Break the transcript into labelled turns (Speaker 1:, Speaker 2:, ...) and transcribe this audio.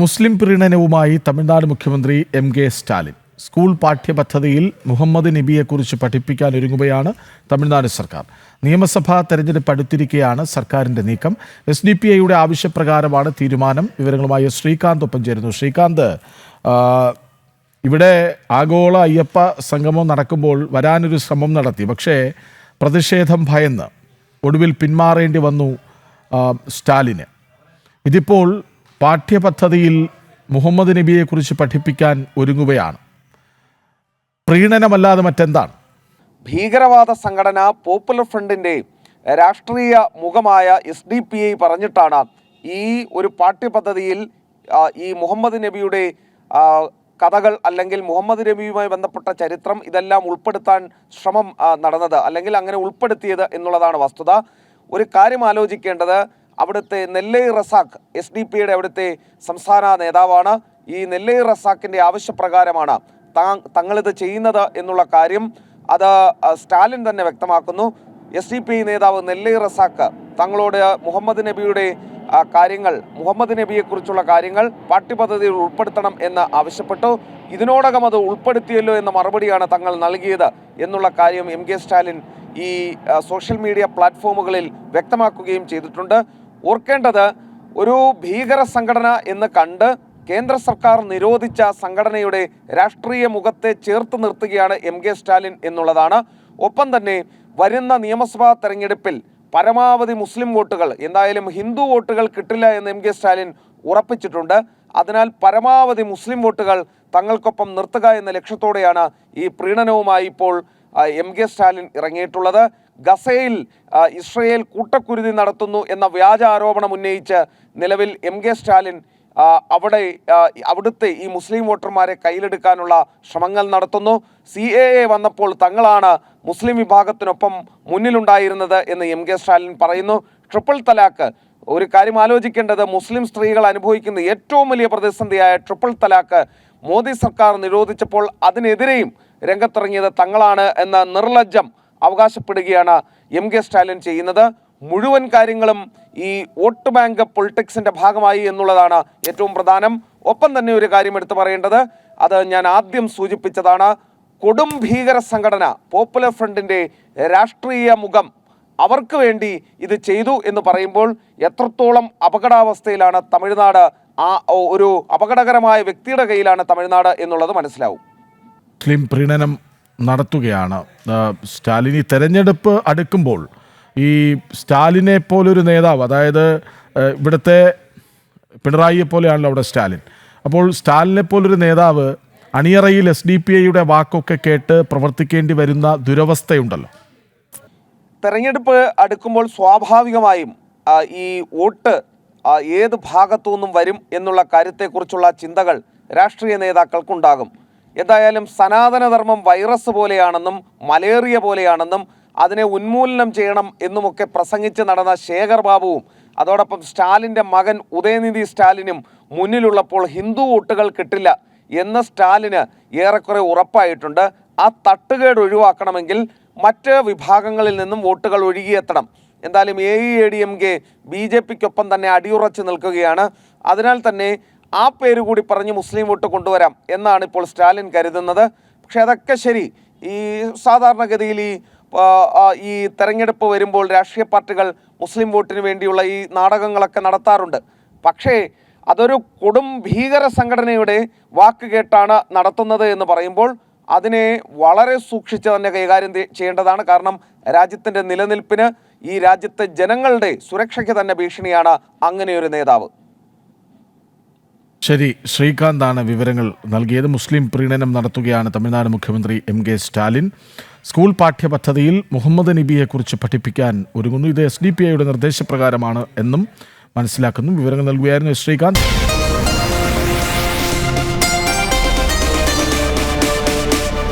Speaker 1: മുസ്ലിം പ്രീണനവുമായി തമിഴ്നാട് മുഖ്യമന്ത്രി M K Stalin. School പാഠ്യപദ്ധതിയിൽ മുഹമ്മദ് നബിയെക്കുറിച്ച് പഠിപ്പിക്കാൻ ഒരുങ്ങുകയാണ് തമിഴ്നാട് സർക്കാർ. നിയമസഭാ തെരഞ്ഞെടുപ്പ് അടുത്തിരിക്കെയാണ് സർക്കാരിന്റെ നീക്കം. എസ് ഡി പി ഐയുടെ ആവശ്യപ്രകാരമാണ് തീരുമാനം. വിവരങ്ങളുമായി ശ്രീകാന്ത് ഒപ്പം ചേരുന്നു. ശ്രീകാന്ത് ഇവിടെ ആഗോള അയ്യപ്പ സംഗമം നടക്കുമ്പോൾ വരാനൊരു ശ്രമം നടത്തി. പക്ഷേ പ്രതിഷേധം ഭയന്ന് ഒടുവിൽ പിന്മാറേണ്ടി വന്നു സ്റ്റാലിന്. ഇതിപ്പോൾ പാഠ്യപദ്ധതിയിൽ മുഹമ്മദ് നബിയെക്കുറിച്ച് പഠിപ്പിക്കാൻ ഒരുങ്ങുകയാണ്. പ്രീണനമല്ലാതെ മറ്റെന്താണ്?
Speaker 2: ഭീകരവാദ സംഘടന പോപ്പുലർ ഫ്രണ്ടിന്റെ രാഷ്ട്രീയ മുഖമായ എസ് ഡി പി ഐ പറഞ്ഞിട്ടാണ് ഈ ഒരു പാഠ്യപദ്ധതിയിൽ ഈ മുഹമ്മദ് നബിയുടെ കഥകൾ അല്ലെങ്കിൽ മുഹമ്മദ് നബിയുമായി ബന്ധപ്പെട്ട ചരിത്രം ഇതെല്ലാം ഉൾപ്പെടുത്താൻ ശ്രമം നടന്നത് അല്ലെങ്കിൽ അങ്ങനെ ഉൾപ്പെടുത്തിയത് എന്നുള്ളതാണ് വസ്തുത. ഒരു കാര്യം ആലോചിക്കേണ്ടത് അവിടുത്തെ നെല്ലൈ റസാഖ് എസ് ഡി പിയുടെ അവിടുത്തെ സംസ്ഥാന നേതാവാണ്. ഈ നെല്ലൈ റസാഖിന്റെ ആവശ്യപ്രകാരമാണ് തങ്ങളിത് ചെയ്യുന്നത് എന്നുള്ള കാര്യം അത് സ്റ്റാലിൻ തന്നെ വ്യക്തമാക്കുന്നു. എസ് ഡി പി നേതാവ് നെല്ലൈ റസാഖ് തങ്ങളോട് മുഹമ്മദ് നബിയുടെ കാര്യങ്ങൾ മുഹമ്മദ് നബിയെക്കുറിച്ചുള്ള കാര്യങ്ങൾ പാഠ്യപദ്ധതിയിൽ ഉൾപ്പെടുത്തണം എന്ന് ആവശ്യപ്പെട്ടു. ഇതിനോടകം അത് ഉൾപ്പെടുത്തിയല്ലോ എന്ന മറുപടിയാണ് തങ്ങൾ നൽകിയത് എന്നുള്ള കാര്യം എം കെ സ്റ്റാലിൻ ഈ സോഷ്യൽ മീഡിയ പ്ലാറ്റ്ഫോമുകളിൽ വ്യക്തമാക്കുകയും ചെയ്തിട്ടുണ്ട്. ഓർക്കേണ്ടത് ഒരു ഭീകര സംഘടന എന്ന് കണ്ട് കേന്ദ്ര സർക്കാർ നിരോധിച്ച സംഘടനയുടെ രാഷ്ട്രീയ മുഖത്തെ ചേർത്ത് നിർത്തുകയാണ് എം കെ സ്റ്റാലിൻ എന്നുള്ളതാണ്. ഒപ്പം തന്നെ വരുന്ന നിയമസഭാ തെരഞ്ഞെടുപ്പിൽ പരമാവധി മുസ്ലിം വോട്ടുകൾ എന്തായാലും ഹിന്ദു വോട്ടുകൾ കിട്ടില്ല എന്ന് എം കെ സ്റ്റാലിൻ ഉറപ്പിച്ചിട്ടുണ്ട്. അതിനാൽ പരമാവധി മുസ്ലിം വോട്ടുകൾ തങ്ങൾക്കൊപ്പം നിർത്തുക എന്ന ലക്ഷ്യത്തോടെയാണ് ഈ പ്രീണനവുമായി ഇപ്പോൾ എം കെ സ്റ്റാലിൻ ഇറങ്ങിയിട്ടുള്ളത്. ഗസയിൽ ഇസ്രയേൽ കൂട്ടക്കുരുതി നടത്തുന്നു എന്ന വ്യാജ ആരോപണം ഉന്നയിച്ച് നിലവിൽ എം കെ സ്റ്റാലിൻ അവിടെ അവിടുത്തെ ഈ മുസ്ലിം വോട്ടർമാരെ കയ്യിലെടുക്കാനുള്ള ശ്രമങ്ങൾ നടത്തുന്നു. സി എ എ വന്നപ്പോൾ തങ്ങളാണ് മുസ്ലിം വിഭാഗത്തിനൊപ്പം മുന്നിലുണ്ടായിരുന്നത് എന്ന് എം കെ സ്റ്റാലിൻ പറയുന്നു. ട്രിപ്പിൾ തലാക്ക് ഒരു കാര്യം ആലോചിക്കേണ്ടത് മുസ്ലിം സ്ത്രീകൾ അനുഭവിക്കുന്ന ഏറ്റവും വലിയ പ്രതിസന്ധിയായ ട്രിപ്പിൾ തലാക്ക് മോദി സർക്കാർ നിരോധിച്ചപ്പോൾ അതിനെതിരെയും രംഗത്തിറങ്ങിയത് തങ്ങളാണ് എന്ന നിർലജ്ജം അവകാശപ്പെടുകയാണ് എം കെ സ്റ്റാലിൻ ചെയ്യുന്നത്. മുഴുവൻ കാര്യങ്ങളും ഈ വോട്ട് ബാങ്ക് പൊളിറ്റിക്സിന്റെ ഭാഗമായി എന്നുള്ളതാണ് ഏറ്റവും പ്രധാനം. ഒപ്പം തന്നെ ഒരു കാര്യം എടുത്തു പറയേണ്ടത് അത് ഞാൻ ആദ്യം സൂചിപ്പിച്ചതാണ്. കൊടും ഭീകര സംഘടന പോപ്പുലർ ഫ്രണ്ടിന്റെ രാഷ്ട്രീയ മുഖം അവർക്ക് വേണ്ടി ഇത് ചെയ്തു എന്ന് പറയുമ്പോൾ എത്രത്തോളം അപകടാവസ്ഥയിലാണ് തമിഴ്നാട് ആ ഒരു അപകടകരമായ വ്യക്തിയുടെ കയ്യിലാണ് തമിഴ്നാട് എന്നുള്ളത് മനസ്സിലാവും.
Speaker 1: മുസ്ലിം പ്രീണനം നടത്തുകയാണ്. സ്റ്റാലിൻ ഈ തെരഞ്ഞെടുപ്പ് അടുക്കുമ്പോൾ ഈ സ്റ്റാലിനെ പോലൊരു നേതാവ് അതായത് ഇവിടുത്തെ പിണറായിയെ പോലെയാണല്ലോ അവിടെ സ്റ്റാലിൻ. അപ്പോൾ സ്റ്റാലിനെ പോലൊരു നേതാവ് അണിയറയിൽ എസ് ഡി പി ഐയുടെ വാക്കൊക്കെ കേട്ട് പ്രവർത്തിക്കേണ്ടി വരുന്ന ദുരവസ്ഥയുണ്ടല്ലോ.
Speaker 2: തെരഞ്ഞെടുപ്പ് അടുക്കുമ്പോൾ സ്വാഭാവികമായും ഈ വോട്ട് ഏത് ഭാഗത്തു നിന്നും വരും എന്നുള്ള കാര്യത്തെക്കുറിച്ചുള്ള ചിന്തകൾ രാഷ്ട്രീയ നേതാക്കൾക്കുണ്ടാകും. എന്തായാലും സനാതനധർമ്മം വൈറസ് പോലെയാണെന്നും മലേറിയ പോലെയാണെന്നും അതിനെ ഉന്മൂലനം ചെയ്യണം എന്നുമൊക്കെ പ്രസംഗിച്ച് നടന്ന ശേഖർ ബാബുവും അതോടൊപ്പം സ്റ്റാലിന്റെ മകൻ ഉദയനിധി സ്റ്റാലിനും മുന്നിലുള്ളപ്പോൾ ഹിന്ദു വോട്ടുകൾ കിട്ടില്ല എന്ന സ്റ്റാലിന് ഏറെക്കുറെ ഉറപ്പായിട്ടുണ്ട്. ആ തട്ടുകേട് ഒഴിവാക്കണമെങ്കിൽ മറ്റ് വിഭാഗങ്ങളിൽ നിന്നും വോട്ടുകൾ ഒഴുകിയെത്തണം. എന്തായാലും A I A D M K B J പിക്കൊപ്പം തന്നെ അടിയുറച്ച് നിൽക്കുകയാണ്. അതിനാൽ തന്നെ ആ പേര് കൂടി പറഞ്ഞ് മുസ്ലിം വോട്ട് കൊണ്ടുവരാം എന്നാണ് ഇപ്പോൾ സ്റ്റാലിൻ കരുതുന്നത്. പക്ഷേ അതൊക്കെ ശരി. ഈ സാധാരണഗതിയിൽ ഈ ഈ തെരഞ്ഞെടുപ്പ് വരുമ്പോൾ രാഷ്ട്രീയ പാർട്ടികൾ മുസ്ലിം വോട്ടിന് വേണ്ടിയുള്ള ഈ നാടകങ്ങളൊക്കെ നടത്താറുണ്ട്. പക്ഷേ അതൊരു കൊടും ഭീകര സംഘടനയുടെ വാക്ക് കേട്ടാണ് നടത്തുന്നത് എന്ന് പറയുമ്പോൾ അതിനെ വളരെ സൂക്ഷിച്ച് തന്നെ കൈകാര്യം ചെയ്യേണ്ടതാണ്. കാരണം രാജ്യത്തിന്റെ നിലനിൽപ്പിന് ഈ രാജ്യത്തെ ജനങ്ങളുടെ സുരക്ഷയ്ക്ക് തന്നെ ഭീഷണിയാണ് അങ്ങനെയൊരു നേതാവ്.
Speaker 1: ശരി ശ്രീകാന്താണ് വിവരങ്ങൾ നൽകിയത്. മുസ്ലിം പ്രീണനം നടത്തുകയാണ് തമിഴ്നാട് മുഖ്യമന്ത്രി എം കെ സ്റ്റാലിൻ. സ്കൂൾ പാഠ്യപദ്ധതിയിൽ മുഹമ്മദ് നബിയെക്കുറിച്ച് പഠിപ്പിക്കാൻ ഒരുങ്ങുന്നു. ഇത് എസ് ഡി പി ഐയുടെ നിർദ്ദേശപ്രകാരമാണ് എന്നും മനസ്സിലാക്കുന്നു. വിവരങ്ങൾ നൽകുകയായിരുന്നു ശ്രീകാന്ത്.